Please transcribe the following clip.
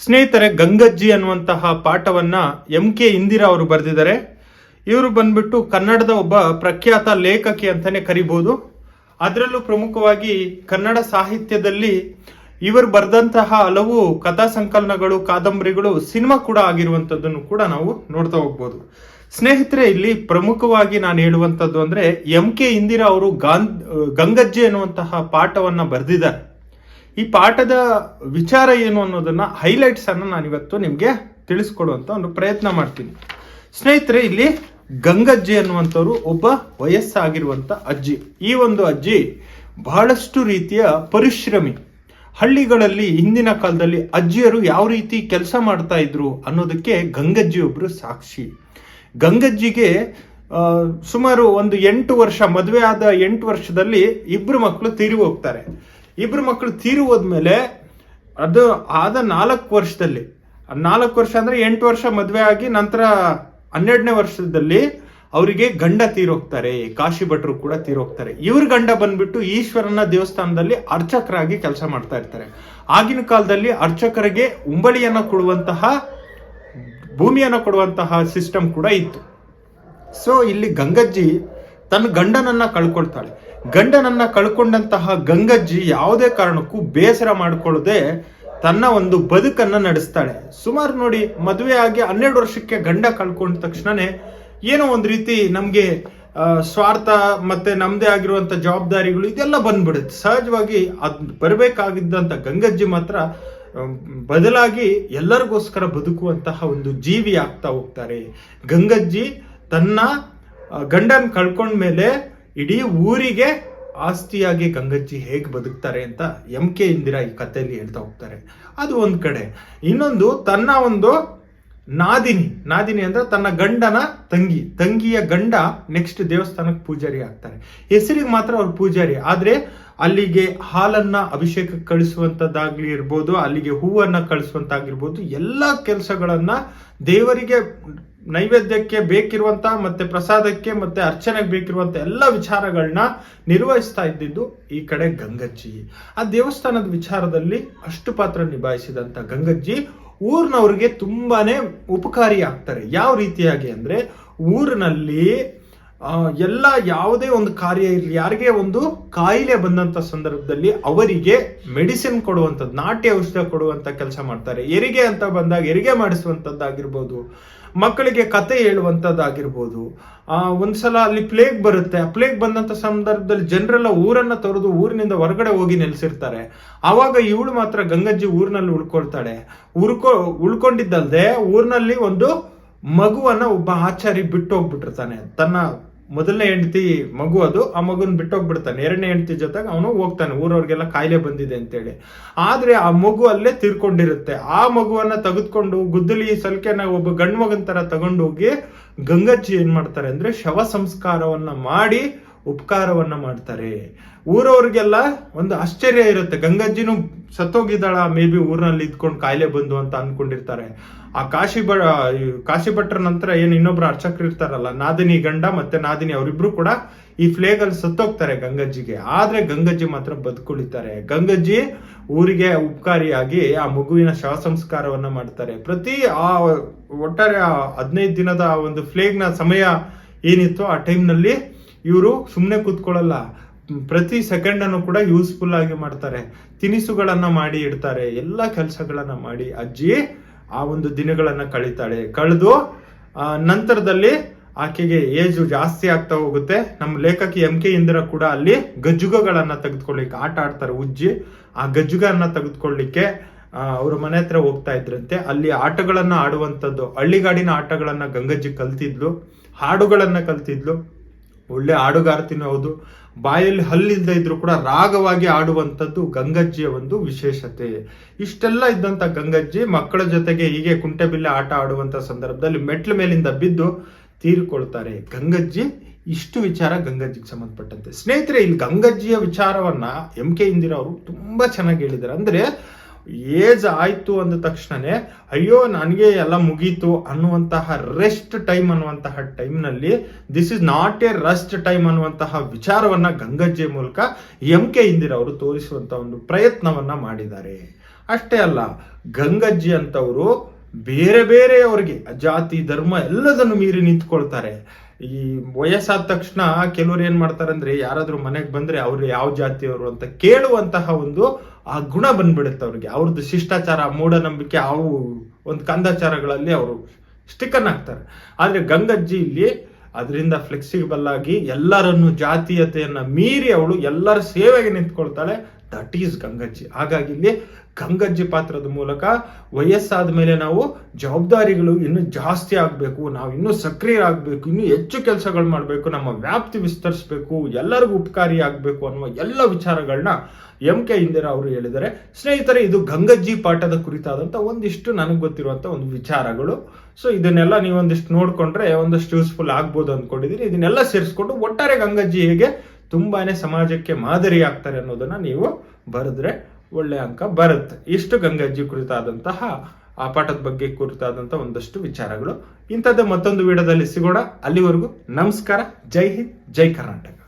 ಸ್ನೇಹಿತರೆ, ಗಂಗಜ್ಜಿ ಅನ್ನುವಂತಹ ಪಾಠವನ್ನ ಎಂ ಕೆ ಇಂದಿರಾ ಅವರು ಬರೆದಿದ್ದಾರೆ. ಇವರು ಬಂದ್ಬಿಟ್ಟು ಕನ್ನಡದ ಒಬ್ಬ ಪ್ರಖ್ಯಾತ ಲೇಖಕಿ ಅಂತಾನೆ ಕರಿಬಹುದು ಅದರಲ್ಲೂ ಪ್ರಮುಖವಾಗಿ ಕನ್ನಡ ಸಾಹಿತ್ಯದಲ್ಲಿ ಇವರು ಬರೆದಂತಹ ಹಲವು ಕಥಾ ಸಂಕಲನಗಳು, ಕಾದಂಬರಿಗಳು ಸಿನಿಮಾ ಕೂಡ ಆಗಿರುವಂತದ್ದನ್ನು ಕೂಡ ನಾವು ನೋಡ್ತಾ ಹೋಗ್ಬೋದು. ಸ್ನೇಹಿತರೆ, ಇಲ್ಲಿ ಪ್ರಮುಖವಾಗಿ ನಾನು ಹೇಳುವಂತದ್ದು ಅಂದ್ರೆ ಎಂ ಕೆ ಇಂದಿರಾ ಅವರು ಗಾಂಧ್, ಗಂಗಜ್ಜಿ ಅನ್ನುವಂತಹ ಪಾಠವನ್ನ ಬರೆದಿದ್ದಾರೆ. ಈ ಪಾಠದ ವಿಚಾರ ಏನು ಅನ್ನೋದನ್ನ ಹೈಲೈಟ್ಸ್ ಅನ್ನು ನಾನು ಇವತ್ತು ನಿಮಗೆ ತಿಳಿಸ್ಕೊಡುವಂತ ಒಂದು ಪ್ರಯತ್ನ ಮಾಡ್ತೀನಿ. ಸ್ನೇಹಿತರೆ, ಇಲ್ಲಿ ಗಂಗಜ್ಜಿ ಅನ್ನುವಂಥವ್ರು ಒಬ್ಬ ವಯಸ್ಸಾಗಿರುವಂತ ಅಜ್ಜಿ. ಈ ಒಂದು ಅಜ್ಜಿ ಬಹಳಷ್ಟು ರೀತಿಯ ಪರಿಶ್ರಮಿ. ಹಳ್ಳಿಗಳಲ್ಲಿ ಹಿಂದಿನ ಕಾಲದಲ್ಲಿ ಅಜ್ಜಿಯರು ಯಾವ ರೀತಿ ಕೆಲಸ ಮಾಡ್ತಾ ಇದ್ರು ಅನ್ನೋದಕ್ಕೆ ಗಂಗಜ್ಜಿ ಒಬ್ಬರು ಸಾಕ್ಷಿ. ಗಂಗಜ್ಜಿಗೆ ಸುಮಾರು ಒಂದು ಎಂಟು ವರ್ಷ, ಮದುವೆ ಆದ ಎಂಟು ವರ್ಷದಲ್ಲಿ ಇಬ್ಬರು ಮಕ್ಕಳು ತೀರಿ ಹೋಗ್ತಾರೆ. ಇಬ್ರು ಮಕ್ಕಳು ತೀರಿ ಹೋದ್ಮೇಲೆ ಅದು ಆದ ನಾಲ್ಕು ವರ್ಷದಲ್ಲಿ. ನಾಲ್ಕು ವರ್ಷ ಅಂದ್ರೆ ಎಂಟು ವರ್ಷ ಮದುವೆ ಆಗಿ ನಂತರ ಹನ್ನೆರಡನೇ ವರ್ಷದಲ್ಲಿ ಅವರಿಗೆ ಗಂಡ ತೀರೋಗ್ತಾರೆ, ಕಾಶಿ ಭಟ್ರು ಕೂಡ ತೀರೋಗ್ತಾರೆ. ಇವ್ರ ಗಂಡ ಬಂದ್ಬಿಟ್ಟು ಈಶ್ವರನ ದೇವಸ್ಥಾನದಲ್ಲಿ ಅರ್ಚಕರಾಗಿ ಕೆಲಸ ಮಾಡ್ತಾ ಇರ್ತಾರೆ. ಆಗಿನ ಕಾಲದಲ್ಲಿ ಅರ್ಚಕರಿಗೆ ಉಂಬಳಿಯನ್ನ ಕೊಡುವಂತಹ, ಭೂಮಿಯನ್ನ ಕೊಡುವಂತಹ ಸಿಸ್ಟಮ್ ಕೂಡ ಇತ್ತು. ಸೊ ಇಲ್ಲಿ ಗಂಗಜ್ಜಿ ತನ್ನ ಗಂಡನನ್ನ ಕಳ್ಕೊಳ್ತಾಳೆ. ಗಂಡನನ್ನ ಕಳ್ಕೊಂಡಂತಹ ಗಂಗಜ್ಜಿ ಯಾವುದೇ ಕಾರಣಕ್ಕೂ ಬೇಸರ ಮಾಡಿಕೊಳ್ಳದೆ ತನ್ನ ಒಂದು ಬದುಕನ್ನ ನಡೆಸ್ತಾಳೆ. ಸುಮಾರು ನೋಡಿ, ಮದುವೆ ಆಗಿ ಹನ್ನೆರಡು ವರ್ಷಕ್ಕೆ ಗಂಡ ಕಳ್ಕೊಂಡ ತಕ್ಷಣನೇ ಏನೋ ಒಂದು ರೀತಿ ನಮ್ಗೆ ಸ್ವಾರ್ಥ ಮತ್ತೆ ನಮ್ದೇ ಆಗಿರುವಂತ ಜವಾಬ್ದಾರಿಗಳು ಇದೆಲ್ಲ ಬಂದ್ಬಿಡುತ್ತೆ. ಸಹಜವಾಗಿ ಅದ್ ಬರಬೇಕಾಗಿದ್ದಂತ ಗಂಗಜ್ಜಿ ಮಾತ್ರ ಬದಲಾಗಿ ಎಲ್ಲರಿಗೋಸ್ಕರ ಬದುಕುವಂತಹ ಒಂದು ಜೀವಿ ಆಗ್ತಾ ಹೋಗ್ತಾರೆ. ಗಂಗಜ್ಜಿ ತನ್ನ ಗಂಡನ್ ಕಳ್ಕೊಂಡ್ಮೇಲೆ ಇಡೀ ಊರಿಗೆ ಆಸ್ತಿಯಾಗಿ ಗಂಗಜ್ಜಿ ಹೇಗೆ ಬದುಕ್ತಾರೆ ಅಂತ ಎಂ ಕೆ ಇಂದಿರಾ ಈ ಕಥೆಯಲ್ಲಿ ಹೇಳ್ತಾ ಹೋಗ್ತಾರೆ. ಅದು ಒಂದು ಕಡೆ. ಇನ್ನೊಂದು ತನ್ನ ಒಂದು ನಾದಿನಿ. ನಾದಿನಿ ಅಂದ್ರೆ ತನ್ನ ಗಂಡನ ತಂಗಿ. ತಂಗಿಯ ಗಂಡ ನೆಕ್ಸ್ಟ್ ದೇವಸ್ಥಾನಕ್ಕೆ ಪೂಜಾರಿ ಆಗ್ತಾರೆ. ಹೆಸರಿಗೆ ಮಾತ್ರ ಅವ್ರು ಪೂಜಾರಿ. ಆದ್ರೆ ಅಲ್ಲಿಗೆ ಹಾಲನ್ನ ಅಭಿಷೇಕಕ್ಕೆ ಕಳಿಸುವಂತದ್ದಾಗ್ಲಿ ಇರ್ಬೋದು, ಅಲ್ಲಿಗೆ ಹೂವನ್ನ ಕಳಿಸುವಂತಾಗಿರ್ಬೋದು, ಎಲ್ಲಾ ಕೆಲಸಗಳನ್ನ ದೇವರಿಗೆ ನೈವೇದ್ಯಕ್ಕೆ ಬೇಕಿರುವಂತ ಮತ್ತೆ ಪ್ರಸಾದಕ್ಕೆ ಮತ್ತೆ ಅರ್ಚನೆಗೆ ಬೇಕಿರುವಂತ ಎಲ್ಲ ವಿಚಾರಗಳನ್ನ ನಿರ್ವಹಿಸ್ತಾ ಇದ್ದಿದ್ದು ಈ ಕಡೆ ಗಂಗಜ್ಜಿ. ಆ ದೇವಸ್ಥಾನದ ವಿಚಾರದಲ್ಲಿ ಅಷ್ಟು ಪಾತ್ರ ನಿಭಾಯಿಸಿದಂತ ಗಂಗಜ್ಜಿ ಊರಿನವ್ರಿಗೆ ತುಂಬಾನೇ ಉಪಕಾರಿ ಆಗ್ತಾರೆ. ಯಾವ ರೀತಿಯಾಗಿ ಅಂದ್ರೆ ಊರಿನಲ್ಲಿ ಎಲ್ಲ ಯಾವುದೇ ಒಂದು ಕಾರ್ಯ ಇರಲಿ, ಯಾರಿಗೆ ಒಂದು ಕಾಯಿಲೆ ಬಂದಂತ ಸಂದರ್ಭದಲ್ಲಿ ಅವರಿಗೆ ಮೆಡಿಸಿನ್ ಕೊಡುವಂಥದ್ದು, ನಾಟಿ ಔಷಧ ಕೊಡುವಂತ ಕೆಲಸ ಮಾಡ್ತಾರೆ. ಹೆರಿಗೆ ಅಂತ ಬಂದಾಗ, ಹೆರಿಗೆ ಮಾಡಿಸುವಂಥದ್ದಾಗಿರ್ಬೋದು, ಮಕ್ಕಳಿಗೆ ಕತೆ ಹೇಳುವಂಥದ್ದಾಗಿರ್ಬೋದು, ಆ, ಒಂದ್ಸಲ ಅಲ್ಲಿ ಪ್ಲೇಗ್ ಬರುತ್ತೆ. ಆ ಪ್ಲೇಗ್ ಬಂದಂತ ಸಂದರ್ಭದಲ್ಲಿ ಜನರೆಲ್ಲ ಊರನ್ನ ತೊರೆದು ಊರಿನಿಂದ ಹೊರಗಡೆ ಹೋಗಿ ನೆಲೆಸಿರ್ತಾರೆ. ಆವಾಗ ಇವಳು ಮಾತ್ರ ಗಂಗಜ್ಜಿ ಊರಿನಲ್ಲಿ ಉಳ್ಕೊಳ್ತಾಳೆ. ಉಳ್ಕೊ, ಉಳ್ಕೊಂಡಿದ್ದಲ್ದೆ ಊರಿನಲ್ಲಿ ಒಂದು ಮಗುವನ್ನ ಒಬ್ಬ ಆಚಾರಿ ಬಿಟ್ಟು ಹೋಗ್ಬಿಟ್ಟಿರ್ತಾನೆ ತನ್ನ ಮೊದಲನೇ ಹೆಂಡತಿ ಮಗು ಅದು, ಆ ಮಗುನ ಬಿಟ್ಟೋಗ್ಬಿಡ್ತಾನೆ. ಎರಡನೇ ಹೆಂಡತಿ ಜೊತೆಗೆ ಅವನು ಹೋಗ್ತಾನೆ, ಊರವ್ರಿಗೆಲ್ಲ ಕಾಯಿಲೆ ಬಂದಿದೆ ಅಂತೇಳಿ. ಆದ್ರೆ ಆ ಮಗು ಅಲ್ಲೇ ತೀರ್ಕೊಂಡಿರುತ್ತೆ. ಆ ಮಗುವನ್ನ ತೆಗೆದುಕೊಂಡು ಗುದ್ದಲಿ ಸಲ್ಕೆನ ಒಬ್ಬ ಗಂಡು ಮಗನ ತರ ತಗೊಂಡೋಗಿ ಗಂಗಜ್ಜಿ ಏನ್ ಮಾಡ್ತಾರೆ ಅಂದ್ರೆ ಶವ ಸಂಸ್ಕಾರವನ್ನ ಮಾಡಿ ಉಪಕಾರವನ್ನ ಮಾಡ್ತಾರೆ. ಊರವ್ರಿಗೆಲ್ಲ ಒಂದು ಆಶ್ಚರ್ಯ ಇರುತ್ತೆ. ಗಂಗಜ್ಜಿನೂ ಸತ್ತೋಗಿದ್ದಾಳ, ಮೇ ಬಿ ಊರಿನಲ್ಲಿ ಇದ್ಕೊಂಡು ಕಾಯಿಲೆ ಬಂದು ಅಂತ ಅನ್ಕೊಂಡಿರ್ತಾರೆ. ಆ ಕಾಶಿ ಬ ಕಾಶಿ ಭಟ್ರ ನಂತರ ಏನು ಇನ್ನೊಬ್ರು ಅರ್ಚಕರು ಇರ್ತಾರಲ್ಲ, ನಾದಿನಿ ಗಂಡ ಮತ್ತೆ ನಾದಿನಿ ಅವರಿಬ್ರು ಕೂಡ ಈ ಫ್ಲೇಗ್ ಅಲ್ಲಿ ಸತ್ತೋಗ್ತಾರೆ ಗಂಗಜ್ಜಿಗೆ. ಆದ್ರೆ ಗಂಗಜ್ಜಿ ಮಾತ್ರ ಬದುಕುಳಿತಾರೆ. ಗಂಗಜ್ಜಿ ಊರಿಗೆ ಉಪಕಾರಿಯಾಗಿ ಆ ಮಗುವಿನ ಶವ ಸಂಸ್ಕಾರವನ್ನ ಮಾಡ್ತಾರೆ. ಪ್ರತಿ ಆ ಒಟ್ಟಾರೆ ಹದಿನೈದು ದಿನದ ಒಂದು ಫ್ಲೇಗ್ನ ಸಮಯ ಏನಿತ್ತು ಆ ಟೈಮ್ನಲ್ಲಿ ನಲ್ಲಿ ಇವರು ಸುಮ್ಮನೆ ಕೂತ್ಕೊಳ್ಳಲ್ಲ. ಪ್ರತಿ ಸೆಕೆಂಡನ್ನು ಕೂಡ ಯೂಸ್ಫುಲ್ ಆಗಿ ಮಾಡ್ತಾರೆ. ತಿನಿಸುಗಳನ್ನು ಮಾಡಿ ಇಡ್ತಾರೆ. ಎಲ್ಲ ಕೆಲಸಗಳನ್ನು ಮಾಡಿ ಅಜ್ಜಿ ಆ ಒಂದು ದಿನಗಳನ್ನು ಕಳೀತಾಳೆ. ಕಳೆದು ನಂತರದಲ್ಲಿ ಆಕೆಗೆ ಏಜು ಜಾಸ್ತಿ ಆಗ್ತಾ ಹೋಗುತ್ತೆ. ನಮ್ಮ ಲೇಖಕಿ ಎಂ ಕೆ ಇಂದಿರಾ ಕೂಡ ಅಲ್ಲಿ ಗಜ್ಜುಗಗಳನ್ನು ತೆಗೆದುಕೊಳ್ಳಿಕ್ಕೆ, ಆಟ ಆಡ್ತಾರೆ ಉಜ್ಜಿ. ಆ ಗಜ್ಜುಗನ್ನ ತೆಗೆದುಕೊಳ್ಳಿಕ್ಕೆ ಅವ್ರ ಮನೆ ಹತ್ರ ಹೋಗ್ತಾ ಇದ್ರಂತೆ. ಅಲ್ಲಿ ಆಟಗಳನ್ನು ಆಡುವಂಥದ್ದು ಹಳ್ಳಿಗಾಡಿನ ಆಟಗಳನ್ನು ಗಂಗಜ್ಜಿ ಕಲ್ತಿದ್ಲು. ಹಾಡುಗಳನ್ನು ಕಲ್ತಿದ್ಲು. ಒಳ್ಳೆ ಹಾಡುಗಾರ್ತಿನೂ ಹೌದು. ಬಾಯಲ್ಲಿ ಹಲ್ಲಿಲ್ಲದೆ ಇದ್ರು ಕೂಡ ರಾಗವಾಗಿ ಆಡುವಂಥದ್ದು ಗಂಗಜ್ಜಿಯ ಒಂದು ವಿಶೇಷತೆ. ಇಷ್ಟೆಲ್ಲ ಇದ್ದಂಥ ಗಂಗಜ್ಜಿ ಮಕ್ಕಳ ಜೊತೆಗೆ ಹೀಗೆ ಕುಂಟೆಬಿಲ್ಲೆ ಆಟ ಆಡುವಂಥ ಸಂದರ್ಭದಲ್ಲಿ ಮೆಟ್ಲ ಮೇಲಿಂದ ಬಿದ್ದು ತೀರಿಕೊಳ್ತಾರೆ. ಗಂಗಜ್ಜಿ ಇಷ್ಟು ವಿಚಾರ ಗಂಗಜ್ಜಿಗೆ ಸಂಬಂಧಪಟ್ಟಂತೆ. ಸ್ನೇಹಿತರೆ, ಇಲ್ಲಿ ಗಂಗಜ್ಜಿಯ ವಿಚಾರವನ್ನ ಎಂ ಕೆ ಇಂದಿರಾ ಅವರು ತುಂಬಾ ಚೆನ್ನಾಗಿ ಹೇಳಿದ್ದಾರೆ. ಅಂದ್ರೆ ಏಜ್ ಆಯ್ತು ಅಂದ ತಕ್ಷಣನೇ, ಅಯ್ಯೋ, ನನಗೆ ಎಲ್ಲ ಮುಗೀತು ಅನ್ನುವಂತಹ ರೆಸ್ಟ್ ಟೈಮ್ ಅನ್ನುವಂತಹ ಟೈಮ್ನಲ್ಲಿ this is not a rest time ಅನ್ನುವಂತಹ ವಿಚಾರವನ್ನ ಗಂಗಜ್ಜೆ ಮೂಲಕ ಎಂ ಕೆ ಇಂದಿರವರು ತೋರಿಸುವಂತ ಒಂದು ಪ್ರಯತ್ನವನ್ನ ಮಾಡಿದ್ದಾರೆ. ಅಷ್ಟೇ ಅಲ್ಲ, ಗಂಗಜ್ಜಿ ಅಂತವರು ಬೇರೆ ಬೇರೆಯವರಿಗೆ, ಜಾತಿ, ಧರ್ಮ ಎಲ್ಲದನ್ನು ಮೀರಿ ನಿಂತ್ಕೊಳ್ತಾರೆ. ಈ ವಯಸ್ಸಾದ ತಕ್ಷಣ ಕೆಲವರು ಏನ್ ಮಾಡ್ತಾರೆ ಅಂದ್ರೆ ಯಾರಾದ್ರೂ ಮನೆಗೆ ಬಂದ್ರೆ ಅವ್ರು ಯಾವ ಜಾತಿಯವರು ಅಂತ ಕೇಳುವಂತಹ ಒಂದು ಆ ಗುಣ ಬಂದ್ಬಿಡುತ್ತೆ ಅವ್ರಿಗೆ. ಅವ್ರದ್ದು ಶಿಷ್ಟಾಚಾರ, ಮೂಢನಂಬಿಕೆ, ಅವು ಒಂದು ಕಂದಾಚಾರಗಳಲ್ಲಿ ಅವರು ಸ್ಟಿಕನ್ ಹಾಕ್ತಾರೆ. ಆದರೆ ಗಂಗಜ್ಜಿ ಇಲ್ಲಿ ಅದರಿಂದ ಫ್ಲೆಕ್ಸಿಬಲ್ ಆಗಿ ಎಲ್ಲರನ್ನು ಜಾತೀಯತೆಯನ್ನು ಮೀರಿ ಅವಳು ಎಲ್ಲರ ಸೇವೆಗೆ ನಿಂತ್ಕೊಳ್ತಾಳೆ. ದಟ್ ಈಸ್ ಗಂಗಜ್ಜಿ ಹಾಗಾಗಿ ಇಲ್ಲಿ ಗಂಗಜ್ಜಿ ಪಾತ್ರದ ಮೂಲಕ ವಯಸ್ಸಾದ ಮೇಲೆ ನಾವು ಜವಾಬ್ದಾರಿಗಳು ಇನ್ನೂ ಜಾಸ್ತಿ ಆಗಬೇಕು, ನಾವು ಇನ್ನೂ ಸಕ್ರಿಯ ಆಗಬೇಕು ಇನ್ನೂ ಹೆಚ್ಚು ಕೆಲಸಗಳು ಮಾಡಬೇಕು, ನಮ್ಮ ವ್ಯಾಪ್ತಿ ವಿಸ್ತರಿಸಬೇಕು, ಎಲ್ಲರಿಗೂ ಉಪಕಾರಿ ಆಗಬೇಕು ಅನ್ನುವ ಎಲ್ಲ ವಿಚಾರಗಳನ್ನ ಎಂ ಕೆ ಇಂದಿರಾ ಅವರು ಹೇಳಿದ್ದಾರೆ. ಸ್ನೇಹಿತರೆ, ಇದು ಗಂಗಜ್ಜಿ ಪಾಠದ ಕುರಿತಾದಂತ ಒಂದಿಷ್ಟು ನನಗೆ ಗೊತ್ತಿರುವಂತ ಒಂದು ವಿಚಾರಗಳು. ಸೊ ಇದನ್ನೆಲ್ಲ ನೀವೊಂದಿಷ್ಟು ನೋಡ್ಕೊಂಡ್ರೆ ಒಂದಷ್ಟು ಯೂಸ್ಫುಲ್ ಆಗ್ಬೋದು ಅಂದ್ಕೊಂಡಿದ್ದೀನಿ ಇದನ್ನೆಲ್ಲ ಸೇರಿಸ್ಕೊಂಡು ಒಟ್ಟಾರೆ ಗಂಗಜ್ಜಿ ಹೇಗೆ ತುಂಬಾನೇ ಸಮಾಜಕ್ಕೆ ಮಾದರಿ ಆಗ್ತಾರೆ ಅನ್ನೋದನ್ನ ನೀವು ಬರೆದ್ರೆ ಒಳ್ಳೆ ಅಂಕ ಬರುತ್ತೆ. ಇಷ್ಟು ಗಂಗಾಜಿ ಕುರಿತಾದಂತಹ ಆ ಪಾಠದ ಬಗ್ಗೆ ಕುರಿತಾದಂತ ಒಂದಷ್ಟು ವಿಚಾರಗಳು. ಇಂಥದ್ದೇ ಮತ್ತೊಂದು ವಿಡಿಯೋದಲ್ಲಿ ಸಿಗೋಣ. ಅಲ್ಲಿವರೆಗೂ ನಮಸ್ಕಾರ. ಜೈ ಹಿಂದ್, ಜೈ ಕರ್ನಾಟಕ.